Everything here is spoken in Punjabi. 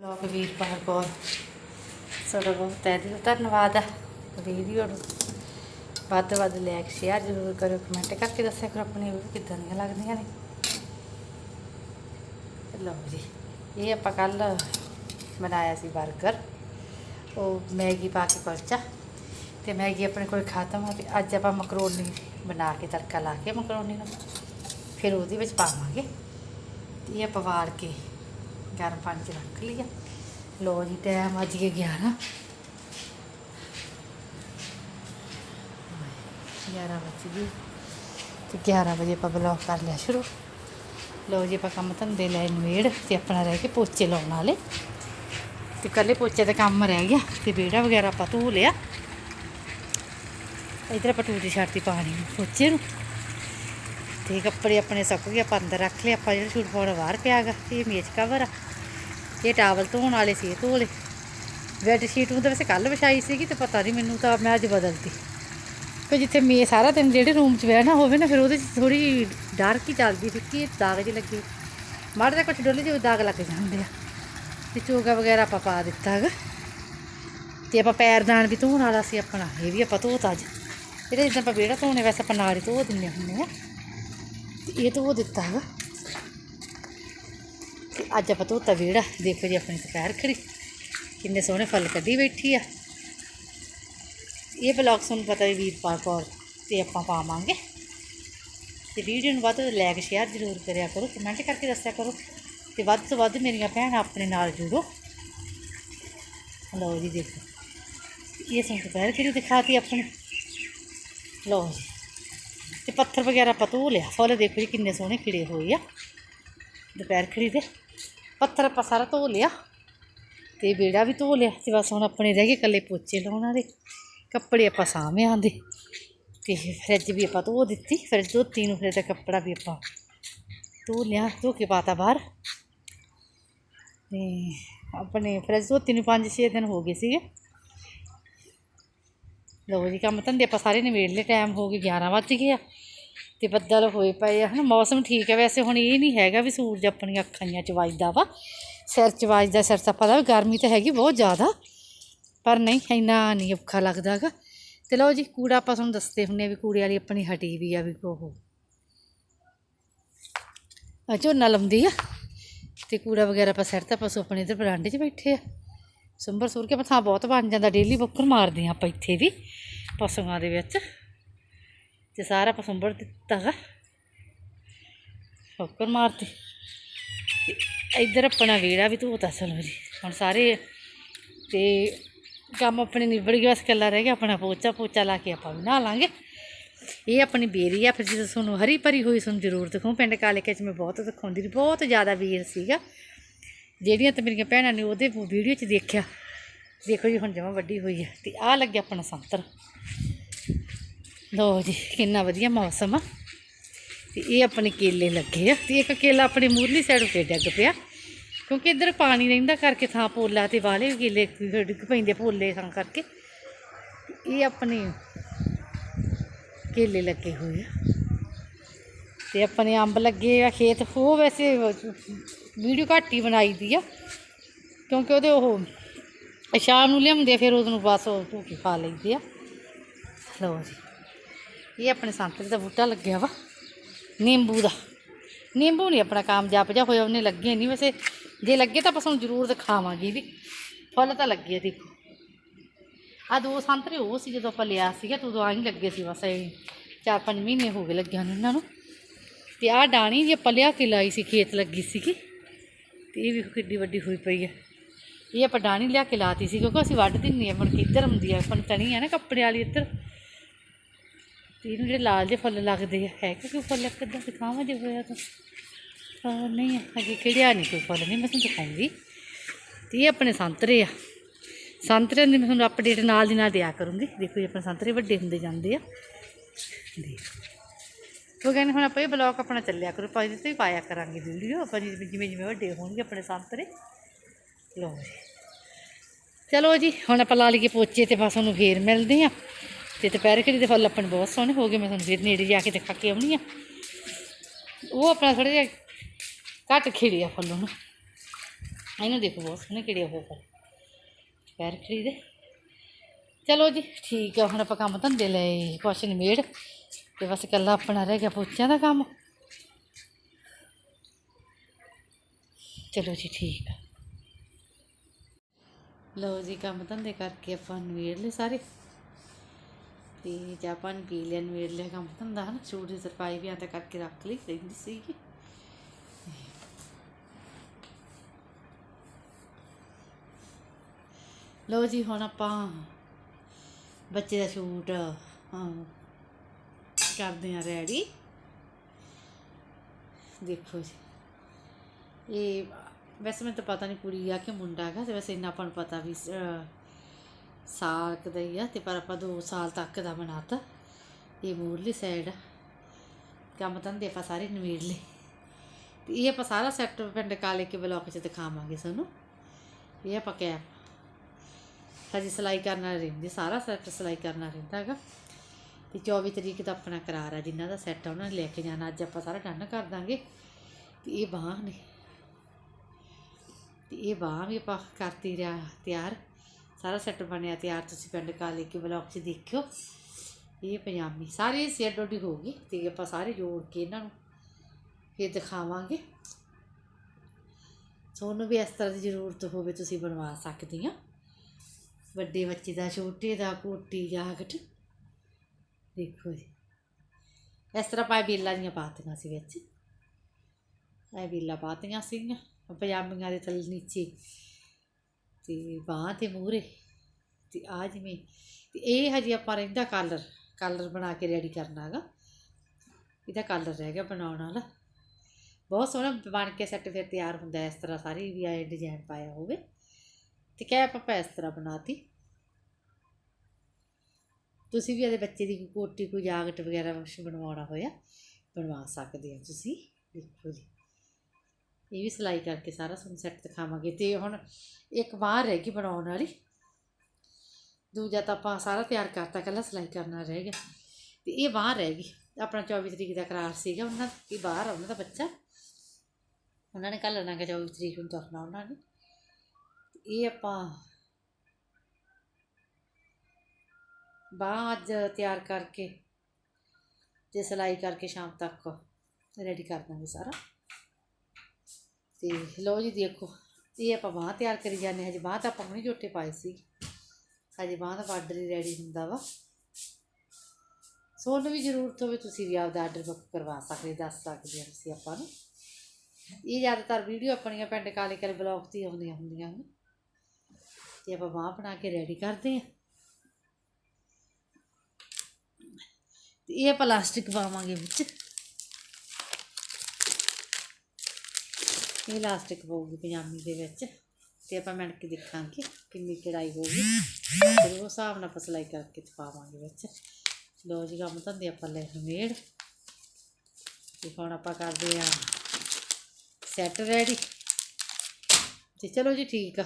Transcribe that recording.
ਲੋਕ ਵੀਰਪਾਲ ਕੌਰ ਤੁਹਾਡਾ ਬਹੁਤ ਤਹਿ ਦਿਲੋਂ, ਧੰਨਵਾਦ ਆ ਵੀਡੀਓ ਨੂੰ ਵੱਧ ਤੋਂ ਵੱਧ ਲਾਈਕ ਸ਼ੇਅਰ ਜ਼ਰੂਰ ਕਰਿਓ ਕਮੈਂਟ ਕਰਕੇ ਦੱਸਿਆ ਕਰੋ ਆਪਣੀ ਵੀਡੀਓ ਕਿੱਦਾਂ ਦੀਆਂ ਲੱਗਦੀਆਂ ਨੇ। ਲਓ ਜੀ, ਇਹ ਆਪਾਂ ਕੱਲ ਬਣਾਇਆ ਸੀ 버ਗਰ ਉਹ ਮੈਗੀ ਪਾ ਕੇ ਕੁਲਚਾ ਤੇ ਮੈਗੀ ਆਪਣੇ ਕੋਲ ਖਤਮ ਆ ਤੇ ਅੱਜ ਆਪਾਂ ਮਕਰੋਨੀ ਬਣਾ ਕੇ, ਤੜਕਾ ਲਾ ਕੇ ਮਕਰੋਨੀ ਨੂੰ, ਫਿਰ ਉਹਦੇ ਵਿੱਚ ਪਾਵਾਂਗੇ। ਇਹ ਆਪਾਂ ਵਾਲ ਕੇ ਗਰਮ ਪਾਣੀ 'ਚ ਰੱਖ ਲਿਆ ਲੋ ਜੀ ਟਾਈਮ ਅੱਜ ਕੇ 11 11 ਵਜੇ ਗਏ। ਤੇ 11 ਵਜੇ ਆਪਾਂ ਬਲੌਗ ਕਰ ਲਿਆ ਸ਼ੁਰੂ। ਲੋ ਜੀ, ਆਪਾਂ ਕੰਮ ਧੰਦੇ ਲੈ ਨਵੇੜ ਤੇ ਆਪਣਾ ਰਹਿ ਕੇ ਪੋਚੇ ਲਾਉਣ ਵਾਲੇ। ਤੇ ਕੱਲੇ ਪੋਚੇ ਦਾ ਕੰਮ ਰਹਿ ਗਿਆ ਤੇ ਵਿਹੜਾ ਵਗੈਰਾ ਆਪਾਂ ਧੋ ਲਿਆ। ਇਧਰ ਆਪਾਂ ਟੂਟੀ ਛੱਡਤੀ ਪਾਣੀ ਨੂੰ ਪੋਚੇ ਨੂੰ। ਤੇ ਕੱਪੜੇ ਆਪਣੇ ਸੁੱਕ ਗਏ, ਆਪਾਂ ਅੰਦਰ ਰੱਖ ਲਏ, ਆਪਾਂ ਜਿਹੜਾ ਸੂਟ ਪਾਉਣਾ ਬਾਹਰ ਪਿਆ ਗਾ ਇਹ ਮੇਜ਼ ਕਵਰ ਆ। ਇਹ ਟਾਵਲ ਧੋਣ ਵਾਲੇ ਸੀ, ਇਹ ਧੋ ਲਏ ਬੈੱਡ ਸ਼ੀਟ ਨੂੰ ਤਾਂ ਵੈਸੇ ਕੱਲ ਵਿਛਾਈ ਸੀਗੀ ਤੇ ਪਤਾ ਨਹੀਂ ਮੈਨੂੰ ਤਾਂ ਮੈਂ ਅੱਜ ਬਦਲਤੀ। ਕਿ ਜਿੱਥੇ ਮੇ ਸਾਰਾ ਦਿਨ ਜਿਹੜੇ ਰੂਮ 'ਚ ਬਹਿਣਾ ਹੋਵੇ ਨਾ, ਫਿਰ ਉਹਦੇ 'ਚ ਥੋੜੀ ਡਾਰਕ ਹੀ ਚੱਲਦੀ ਫਿੱਕੀ ਦਾਗ ਜਿਹੇ ਲੱਗੇ। ਮਾੜਾ ਜਿਹਾ ਕੁਛ ਡੋਲੇ ਜਿਹੇ ਦਾਗ ਲੱਗ ਜਾਂਦੇ ਆ। ਤੇ ਚੋਗਾ ਵਗੈਰਾ ਆਪਾਂ ਪਾ ਦਿੱਤਾ ਹੈਗਾ। ਤੇ ਆਪਾਂ ਪੈਰਦਾਨ ਵੀ ਧੋਣ ਵਾਲਾ ਸੀ ਆਪਣਾ, ਇਹ ਵੀ ਆਪਾਂ ਧੋਤਾ ਅੱਜ। ਜਿਹੜੇ ਜਿੱਦਾਂ ਆਪਾਂ ਵਿਹੜਾ ਧੋਣੇ, ਵੈਸੇ ਆਪਾਂ ਨਾਲ ਹੀ ਧੋ ਦਿੰਦੇ ਹੁੰਦੇ ਆ। ਇਹ ਧੋ ਦਿੱਤਾ ਵਾ। ਤੇ ਅੱਜ ਆਪਾਂ ਧੋਤਾ ਵਿਹੜਾ, ਦੇਖੋ ਜੀ ਆਪਣੀ ਦੁਪਹਿਰ ਖੜੀ। ਕਿੰਨੇ ਸੋਹਣੇ ਫਲ ਕੱਢੀ ਬੈਠੀ ਆ। ਇਹ ਬਲੌਗ ਤੁਹਾਨੂੰ ਪਤਾ ਹੈ ਵੀਰਪਾਲ ਕੌਰ ਤੇ ਆਪਾਂ ਪਾਵਾਂਗੇ। ਤੇ ਵੀਡੀਓ ਨੂੰ ਵੱਧ ਤੋਂ ਵੱਧ ਲਾਈਕ ਸ਼ੇਅਰ ਜ਼ਰੂਰ ਕਰਿਆ ਕਰੋ ਕਮੈਂਟ ਕਰਕੇ ਦੱਸਿਆ ਕਰੋ। ਤੇ ਵੱਧ ਤੋਂ ਵੱਧ ਮੇਰੀਆਂ ਭੈਣਾਂ ਆਪਣੇ ਨਾਲ ਜੁੜੋ। ਲਓ ਜੀ ਦੇਖੋ। ਇਹ ਸਾਨੂੰ ਦੁਪਹਿਰ ਕਿਹੜੀ ਦਿਖਾਤੀ ਆਪਣੇ। ਲਓ ਜੀ। ਤੇ ਪੱਥਰ ਵਗੈਰਾ ਆਪਾਂ ਧੋ ਲਿਆ। ਫੁੱਲ ਦੇਖੋ ਜੀ ਕਿੰਨੇ ਸੋਹਣੇ ਖਿੜੇ ਹੋਏ ਆ। ਦੁਪਹਿਰ ਖੜੀ ਦੇ। ਪੱਥਰ ਆਪਾਂ ਸਾਰਾ ਧੋ ਲਿਆ। ਤੇ ਵਿਹੜਾ ਵੀ ਧੋ ਲਿਆ। ਤੇ ਬਸ ਹੁਣ ਆਪਣੇ ਰਹਿ ਗਏ ਇਕੱਲੇ ਪੋਚੇ ਲਾਉਣ ਵਾਲੇ। ਕੱਪੜੇ ਆਪਾਂ ਸਾਂਭੇ ਆਂਦੇ ਤੇ ਫਰਿੱਜ ਵੀ ਆਪਾਂ ਧੋ ਦਿੱਤੀ। ਫਰਿੱਜ ਧੋਤੀ ਨੂੰ ਫਿਰ ਤਾਂ ਕੱਪੜਾ ਵੀ ਆਪਾਂ ਧੋ ਲਿਆ। ਧੋ ਕੇ ਪਾਤਾ ਬਾਹਰ। ਤੇ ਆਪਣੇ ਫਰਿੱਜ ਧੋਤੀ ਨੂੰ 5-6 ਦਿਨ ਹੋ ਗਏ ਸੀਗੇ। ਲਓ ਜੀ, ਕੰਮ ਧੰਦੇ ਆਪਾਂ ਸਾਰੇ ਨਿਬੇੜ ਲਏ ਟਾਈਮ ਹੋ ਗਏ 11 ਵੱਜ ਗਏ ਆ ਤੇ ਬੱਦਲ ਹੋਏ ਪਏ ਆ, ਹਨਾ, ਮੌਸਮ ਠੀਕ ਹੈ ਵੈਸੇ, ਹੁਣ ਇਹ ਨਹੀਂ ਹੈਗਾ ਵੀ ਸੂਰਜ ਆਪਣੀਆਂ ਅੱਖਾਂ 'ਚ ਵੱਜਦਾ ਵਾ, ਸਿਰ 'ਚ ਵੱਜਦਾ, ਸਿਰ 'ਚ ਪਤਾ ਵੀ ਗਰਮੀ ਤਾਂ ਹੈਗੀ ਬਹੁਤ ਜ਼ਿਆਦਾ, ਪਰ ਨਹੀਂ, ਇੰਨਾ ਨਹੀਂ ਔਖਾ ਲੱਗਦਾ ਗਾ ਤੇ ਲਓ ਜੀ, ਕੂੜਾ ਆਪਾਂ ਤੁਹਾਨੂੰ ਦੱਸਦੇ ਹੁੰਨੇ ਆ ਵੀ ਕੂੜੇ ਵਾਲੀ ਆਪਣੀ ਹਟੀ ਵੀ ਆ ਵੀ ਉਹ। ਝੋਨਾ ਲਾਉਂਦੀ ਆ, ਤੇ ਕੂੜਾ ਵਗੈਰਾ ਆਪਾਂ ਸਿਰ ਤਾਂ ਪਸ਼ੂ ਆਪਣੇ ਇਧਰ ਬਰਾਂਡੇ 'ਚ ਬੈਠੇ ਆ। ਸੁੰਬਰ ਸੁਰ ਕੇ ਆਪਾਂ ਥਾਂ ਬਹੁਤ ਬਣ ਜਾਂਦਾ ਡੇਲੀ ਬੱਕਰ ਮਾਰਦੇ ਆ ਆਪਾਂ ਇੱਥੇ ਵੀ ਪਸ਼ੂਆਂ ਦੇ ਵਿੱਚ। ਤੇ ਸਾਰਾ ਆਪਾਂ ਸੁੰਬਰ ਦਿੱਤਾ ਗਾ। ਬੱਕਰ ਮਾਰਤੀ। ਇੱਧਰ ਆਪਣਾ ਵਿਹੜਾ ਵੀ ਧੋਤਾ ਚਲੋ ਜੀ। ਹੁਣ ਸਾਰੇ, ਤੇ ਕੰਮ ਆਪਣੇ ਨਿਬੜ ਗਿਆ, ਬਸ ਇਕੱਲਾ ਰਹਿ ਗਿਆ, ਆਪਣਾ ਪੋਚਾ ਪੋਚਾ ਲਾ ਕੇ ਆਪਾਂ ਵੀ ਨਹਾ ਲਾਂਗੇ। ਇਹ ਆਪਣੀ ਬੇਰੀ ਆ, ਫਿਰ ਜਦੋਂ ਤੁਹਾਨੂੰ ਹਰੀ ਭਰੀ ਹੋਈ, ਤੁਹਾਨੂੰ ਜ਼ਰੂਰ ਦਿਖਾਉਂ ਪਿੰਡ ਕਾਲੇ ਕੇ ਚ ਮੈਂ ਬਹੁਤ ਦਿਖਾਉਂਦੀ ਰਹੀ ਬਹੁਤ ਜ਼ਿਆਦਾ ਵੀਰ ਸੀਗਾ। ਜਿਹੜੀਆਂ ਤੇ ਮੇਰੀਆਂ ਭੈਣਾਂ ਨੇ ਉਹਦੇ ਵੀਡੀਓ 'ਚ ਦੇਖਿਆ। ਦੇਖੋ ਜੀ, ਹੁਣ ਜਮਾ ਵੱਡੀ ਹੋਈ ਹੈ ਤੇ ਆਹ ਲੱਗਿਆ ਆਪਣਾ ਸੰਤਰ। ਲੋ ਜੀ, ਕਿੰਨਾ ਵਧੀਆ ਮੌਸਮ ਆ। ਤੇ ਇਹ ਆਪਣੇ ਕੇਲੇ ਲੱਗੇ ਆ ਤੇ ਇੱਕ ਕੇਲਾ ਆਪਣੀ ਮੂਰਲੀ ਸਾਈਡ ਉੱਤੇ ਡਿੱਗ ਪਿਆ। ਕਿਉਂਕਿ ਇੱਧਰ ਪਾਣੀ ਰਹਿੰਦਾ ਕਰਕੇ ਥਾਂ ਪੋਲਾ ਤੇ ਵਾਲੇ ਕੇਲੇ ਡਿੱਗ ਪੈਂਦੇ ਪੋਲੇ ਥਾਂ ਕਰਕੇ। ਇਹ ਆਪਣੇ ਕੇਲੇ ਲੱਗੇ ਹੋਏ ਆ। ਤੇ ਆਪਣੇ ਅੰਬ ਲੱਗੇ ਆ ਖੇਤ। ਉਹ ਵੈਸੇ ਵੀਡੀਓ ਘੱਟ ਹੀ ਬਣਾਈ ਦੀ ਆ, ਕਿਉਂਕਿ ਉਹਦੇ ਉਹ ਸ਼ਾਮ ਨੂੰ ਲਿਆਉਂਦੇ ਆ, ਫਿਰ ਉਹਨੂੰ ਬਸ ਉਹ ਧੋ ਕੇ ਖਾ ਲਈਦੇ ਆ। ਲਓ ਜੀ, ਇਹ ਆਪਣੇ ਸੰਤਰੇ ਦਾ ਬੂਟਾ ਲੱਗਿਆ ਵਾ, ਨਿੰਬੂ ਦਾ। ਨਿੰਬੂ ਨਹੀਂ ਆਪਣਾ ਕਾਮਯਾਬ ਜਿਹਾ ਹੋਇਆ, ਉਹਨੇ ਲੱਗੇ ਨਹੀਂ ਵੈਸੇ ਜੇ ਲੱਗੇ ਤਾਂ ਆਪਾਂ ਤੁਹਾਨੂੰ ਜ਼ਰੂਰ ਦਿਖਾਵਾਂਗੇ ਵੀ, ਫੁੱਲ ਤਾਂ ਲੱਗੇ ਆ ਦੇਖੋ। ਆ ਦੋ ਸੰਤਰੇ ਉਹ ਸੀ ਜਦੋਂ ਆਪਾਂ ਲਿਆ ਸੀਗਾ, ਤਾਂ ਉਦੋਂ ਆਹੀਂ ਲੱਗੇ ਸੀ, ਬਸ ਇਹ ਚਾਰ ਪੰਜ ਮਹੀਨੇ ਹੋ ਗਏ ਲੱਗਿਆ ਨੂੰ ਇਹਨਾਂ ਨੂੰ। ਤੇ ਆਹ ਡਾਣੀ ਜੀ ਆਪਾਂ ਲਿਆ ਕੇ ਲਾਈ ਸੀ, ਖੇਤ ਲੱਗੀ ਸੀਗੀ। ਤੇ ਇਹ ਵੀ ਕਿੱਡੀ ਵੱਡੀ ਹੋਈ ਪਈ ਹੈ। ਇਹ ਆਪਾਂ ਡਾਣੀ ਲਿਆ ਕੇ ਲਾਤੀ ਸੀ ਕਿਉਂਕਿ ਅਸੀਂ ਵੱਢ ਦਿੰਨੀ ਆ ਮਣ ਕੇ ਇੱਧਰ ਹੁੰਦੀ ਆ ਆਪਣੀ ਤਣੀ ਆ ਨਾ ਕੱਪੜੇ ਵਾਲੀ ਇੱਧਰ। ਤੇ ਇਹਨੂੰ ਜਿਹੜੇ ਲਾਲ ਜਿਹੇ ਫੁੱਲ ਲੱਗਦੇ ਆ, ਹੈ ਕਿ ਕੋਈ ਫੁੱਲ ਕਿੱਦਾਂ ਦਿਖਾਵਾਂ ਜੇ ਹੋਇਆ ਤਾਂ। ਹਾਂ ਨਹੀਂ ਅਜੇ ਕਿਹੜਿਆ ਨਹੀਂ ਕੋਈ ਫੁੱਲ, ਨਹੀਂ ਮੈਂ ਤੁਹਾਨੂੰ ਦਿਖਾਉਂਗੀ। ਤੇ ਇਹ ਆਪਣੇ ਸੰਤਰੇ ਆ। ਸੰਤਰੇ ਦੀ ਮੈਂ ਤੁਹਾਨੂੰ ਅਪਡੇਟ ਨਾਲ ਦੀ ਨਾਲ ਦਿਆ ਕਰੂੰਗੀ। ਦੇਖੋ ਜੀ, ਆਪਣੇ ਸੰਤਰੇ ਵੱਡੇ ਹੁੰਦੇ ਜਾਂਦੇ ਆ। ਦੇਖ। ਉਹ ਕਹਿੰਦੇ ਹੁਣ ਆਪਾਂ ਇਹ ਬਲੌਗ ਆਪਣਾ ਚੱਲਿਆ ਕਰੋ ਪਾਈ ਤੇ ਵੀ ਪਾਇਆ ਕਰਾਂਗੇ ਵੀਡੀਓ ਆਪਾਂ ਜਿਵੇਂ ਜਿਵੇਂ ਵੱਡੇ ਹੋਣਗੇ ਆਪਣੇ ਸੰਤਰੇ ਲਓ ਜੀ। ਚਲੋ ਜੀ, ਹੁਣ ਆਪਾਂ ਲਾ ਲਈਏ ਪੋਚੇ ਤੇ ਬਸ ਉਹਨੂੰ ਫੇਰ ਮਿਲਦੇ ਆ ਤੇ ਦੁਪਹਿਰ ਕਿਹੜੀ ਦੇ ਫੁੱਲ ਆਪਣੇ ਬਹੁਤ ਸੋਹਣੇ ਹੋ ਗਏ, ਮੈਂ ਤੁਹਾਨੂੰ ਫੇਰ ਨੇੜੇ ਜਾ ਕੇ ਦਿਖਾ ਕੇ ਆਉਣੀ ਆ ਉਹ ਆਪਣਾ ਥੋੜਾ ਜਿਹਾ ਘੱਟ ਖਿੜਿਆ ਫੁੱਲ ਉਹਨੂੰ। ਇਹਨੂੰ ਦੇਖੋ, ਬਹੁਤ ਸੋਹਣੇ ਕਿਹੜੇ ਉਹ ਪਰ ਪੈਰ ਖਰੀਦੇ ਚਲੋ ਜੀ, ਠੀਕ ਆ, ਹੁਣ ਆਪਾਂ ਕੰਮ ਧੰਦੇ ਲਏ, ਕੁਛ ਨੀ ਤੇ ਬਸ ਇਕੱਲਾ ਆਪਣਾ ਰਹਿ ਗਿਆ ਪੋਚਿਆਂ ਦਾ ਕੰਮ। ਚਲੋ ਜੀ ਠੀਕ ਆ। ਲਓ ਜੀ, ਕੰਮ ਧੰਦੇ ਕਰਕੇ ਆਪਾਂ ਨਵੇੜ ਲਏ ਸਾਰੇ। ਤੇ ਚਾਹ ਪਾਣੀ ਪੀ ਲਿਆ, ਨਵੇੜ ਲਿਆ ਕੰਮ ਧੰਦਾ, ਹਨ? ਸੂਟ ਦੀ ਸਰਪਾਈ ਵੀ ਆਂਦਾ ਕਰਕੇ ਰੱਖ ਲਈ ਰਹਿੰਦੀ ਸੀਗੀ। ਲਓ ਜੀ, ਹੁਣ ਆਪਾਂ ਬੱਚੇ ਦਾ ਸੂਟ ਕਰਦੇ ਆ ਰੈਡੀ। ਦੇਖੋ ਜੀ। ਇਹ ਵੈਸੇ ਮੈਨੂੰ ਤਾਂ ਪਤਾ ਨਹੀਂ ਕੁੜੀ ਆ ਕਿ ਮੁੰਡਾ ਹੈਗਾ ਤੇ ਵੈਸੇ ਇੰਨਾ ਆਪਾਂ ਨੂੰ ਪਤਾ ਵੀ ਸਾਲ ਕੁ ਦਾ ਹੀ ਆ ਤੇ ਪਰ ਆਪਾਂ 2 ਸਾਲ ਤੱਕ ਦਾ ਬਣਾਤਾ। ਇਹ ਮੂਰਲੀ ਸਾਈਡ ਕੰਮ ਧੰਦੇ ਆਪਾਂ ਸਾਰੇ ਨਵੇੜ ਲਏ। ਤੇ ਇਹ ਆਪਾਂ ਸਾਰਾ ਸੈੱਟ ਪਿੰਡ ਕਾਲੇ ਕੇ ਬਲੌਕ 'ਚ ਦਿਖਾਵਾਂਗੇ ਸਾਨੂੰ। ਇਹ ਆਪਾਂ ਕੈਪ। ਹਜੇ ਸਿਲਾਈ ਕਰਨਾ ਰਹਿੰਦੀ, ਸਾਰਾ ਸੈੱਟ ਸਿਲਾਈ ਕਰਨਾ ਰਹਿੰਦਾ ਹੈਗਾ। ਅਤੇ ਚੌਵੀ ਤਰੀਕ ਦਾ ਆਪਣਾ ਕਰਾਰ ਆ, ਜਿਨ੍ਹਾਂ ਦਾ ਸੈੱਟ ਆ, ਉਹਨਾਂ ਨੇ ਲੈ ਕੇ ਜਾਣਾ। ਅੱਜ ਆਪਾਂ ਸਾਰਾ ਡਨ ਕਰ ਦਾਂਗੇ। ਅਤੇ ਇਹ ਬਾਂਹ ਨੇ। ਅਤੇ ਇਹ ਬਾਂਹ ਵੀ ਆਪਾਂ ਕਰਤੀ ਰਿਆ, ਤਿਆਰ। ਸਾਰਾ ਸੈੱਟ ਬਣਿਆ ਤਿਆਰ, ਤੁਸੀਂ ਪਿੰਡ ਕਾਲੇ ਕੇ ਬਲੌਗ 'ਚ ਦੇਖਿਓ। ਇਹ ਪਜਾਮੀ ਸਾਰੇ ਸਿਰ ਡੋਡੀ ਹੋ ਗਈ, ਤੇ ਆਪਾਂ ਸਾਰੇ ਜੋੜ ਕੇ ਇਹਨਾਂ ਨੂੰ ਫਿਰ ਦਿਖਾਵਾਂਗੇ। ਤੁਹਾਨੂੰ ਵੀ ਇਸ ਤਰ੍ਹਾਂ ਦੀ ਜ਼ਰੂਰਤ ਹੋਵੇ, ਤੁਸੀਂ ਬਣਵਾ ਸਕਦੇ ਆ। ਵੱਡੇ ਬੱਚੇ ਦਾ, ਛੋਟੇ ਦਾ ਕੋਟੀ ਜਾਕਟ। ਦੇਖੋ ਜੀ। ਇਸ ਤਰ੍ਹਾਂ ਪਾਏ ਬੀਲਾ ਦੀਆਂ ਪਾਤੀਆਂ ਸੀ ਵਿੱਚ। ਇਹ ਬੀਲਾ ਪਾਤੀਆਂ ਸੀਗੀਆਂ ਪਜਾਮੀਆਂ ਦੇ ਥੱਲੇ ਨੀਚੇ। ਤੇ ਬਾਂਹ ਤੇ ਮੂਹਰੇ। ਤੇ ਆ ਜਿਵੇਂ, ਤੇ ਇਹ ਹਜੇ ਆਪਾਂ ਰਹਿੰਦਾ ਕਾਲਰ ਕਾਲਰ ਬਣਾ ਕੇ ਰੈਡੀ ਕਰਨਾ ਹੈਗਾ। ਇਹਦਾ ਕਾਲਰ ਰਹਿ ਗਿਆ ਬਣਾਉਣ ਵਾਲਾ। ਬਹੁਤ ਸੋਹਣਾ ਬਣ ਕੇ ਸੈੱਟ ਫਿਰ ਤਿਆਰ ਹੁੰਦਾ ਇਸ ਤਰ੍ਹਾਂ ਸਾਰੀ ਵੀ ਆਏ ਡਿਜ਼ਾਈਨ ਪਾਇਆ ਹੋਵੇ। ਤੇ ਕਹਿ ਆਪਾਂ ਇਸ ਤਰ੍ਹਾਂ ਬਣਾਤੀ। ਤੁਸੀਂ ਵੀ ਇਹਦੇ ਬੱਚੇ ਦੀ ਕੋਈ ਕੋਟੀ ਕੋਈ ਜਾਗਟ ਵਗੈਰਾ ਕੁਛ ਬਣਵਾਉਣਾ ਹੋਇਆ? ਬਣਵਾ ਸਕਦੇ ਹੋ ਤੁਸੀਂ? ਦੇਖੋ ਜੀ। ਇਹ ਵੀ ਸਿਲਾਈ ਕਰਕੇ ਸਾਰਾ ਤੁਹਾਨੂੰ ਸੈੱਟ ਦਿਖਾਵਾਂਗੇ। ਤੇ ਹੁਣ ਇੱਕ ਬਾਹਰ ਰਹਿ ਗਈ ਬਣਾਉਣ ਵਾਲੀ। ਦੂਜਾ ਤਾਂ ਆਪਾਂ ਸਾਰਾ ਤਿਆਰ ਕਰਤਾ ਕੱਲਾ ਸਿਲਾਈ ਕਰਨਾ ਰਹਿ ਗਿਆ। ਤੇ ਇਹ ਬਾਹਰ ਰਹਿ ਗਈ। ਆਪਣਾ 24 ਤਰੀਕ ਦਾ ਕਰਾਰ ਸੀਗਾ ਉਹਨਾਂ ਦੀ ਬਾਹਰ ਆ ਉਹਨਾਂ ਦਾ ਬੱਚਾ। ਉਹਨਾਂ ਨੇ ਕੱਲ੍ਹ ਨਾ ਕਿ 24 ਤਰੀਕ ਨੂੰ ਤੁਰਨਾ ਉਹਨਾਂ ਨੇ। ਇਹ ਆਪਾਂ ਬਾਂਹ ਅੱਜ ਤਿਆਰ ਕਰਕੇ ਤੇ ਸਿਲਾਈ ਕਰਕੇ ਸ਼ਾਮ ਤੱਕ ਰੈਡੀ ਕਰ ਦਾਂਗੇ ਸਾਰਾ। ਤੇ ਲਓ ਜੀ ਦੇਖੋ, ਇਹ ਆਪਾਂ ਬਾਂਹ ਤਿਆਰ ਕਰੀ ਜਾਂਦੇ ਹਾਂ। ਹਜੇ ਬਾਂਹ ਤਾਂ ਆਪਾਂ ਹੁਣੇ ਜੋਟੇ ਪਾਏ ਸੀ। ਹਜੇ ਬਾਂਹ ਦਾ ਬਾਰਡਰ ਹੀ ਰੈਡੀ ਹੁੰਦਾ ਵਾ। ਤੁਹਾਨੂੰ ਵੀ ਜ਼ਰੂਰਤ ਹੋਵੇ ਤੁਸੀਂ ਵੀ ਆਪਦਾ ਆਰਡਰ ਬੁੱਕ ਕਰਵਾ ਸਕਦੇ, ਦੱਸ ਸਕਦੇ ਹੋ ਤੁਸੀਂ ਆਪਾਂ ਨੂੰ। ਇਹ ਜ਼ਿਆਦਾਤਰ ਵੀਡੀਓ ਆਪਣੀਆਂ ਪਿੰਡ ਕਾਲੇ ਕਾਲੇ ਬਲੌਗ ਤੇ ਆਉਂਦੀਆਂ ਹੁੰਦੀਆਂ ਹਨ ਤੇ ਆਪਾਂ ਬਾਂਹ ਬਣਾ ਕੇ ਰੈਡੀ ਕਰਦੇ ਹਾਂ। ਤੇ ਇਹ ਪਲਾਸਟਿਕ ਪਾਵਾਂਗੇ ਵਿੱਚ। ਇਹ ਇਲਾਸਟਿਕ ਪਊਗੀ ਪਜਾਮੀ ਦੇ ਵਿੱਚ। ਤੇ ਆਪਾਂ ਮਿਣ ਕੇ ਦੇਖਾਂਗੇ ਕਿੰਨੀ ਕਢਾਈ ਹੋਊਗੀ। ਫਿਰ ਉਹ ਹਿਸਾਬ ਨਾਲ ਆਪਾਂ ਸਿਲਾਈ ਕਰਕੇ ਪਾਵਾਂਗੇ ਵਿੱਚ। ਲੋ ਜੀ, ਕੰਮ ਧੰਦੇ ਆਪਾਂ ਲੈ ਮੇੜ ਤੇ ਹੁਣ ਆਪਾਂ ਕਰਦੇ ਆ ਸੈੱਟ ਰੈਡੀ ਤੇ ਚਲੋ ਜੀ, ਠੀਕ ਆ।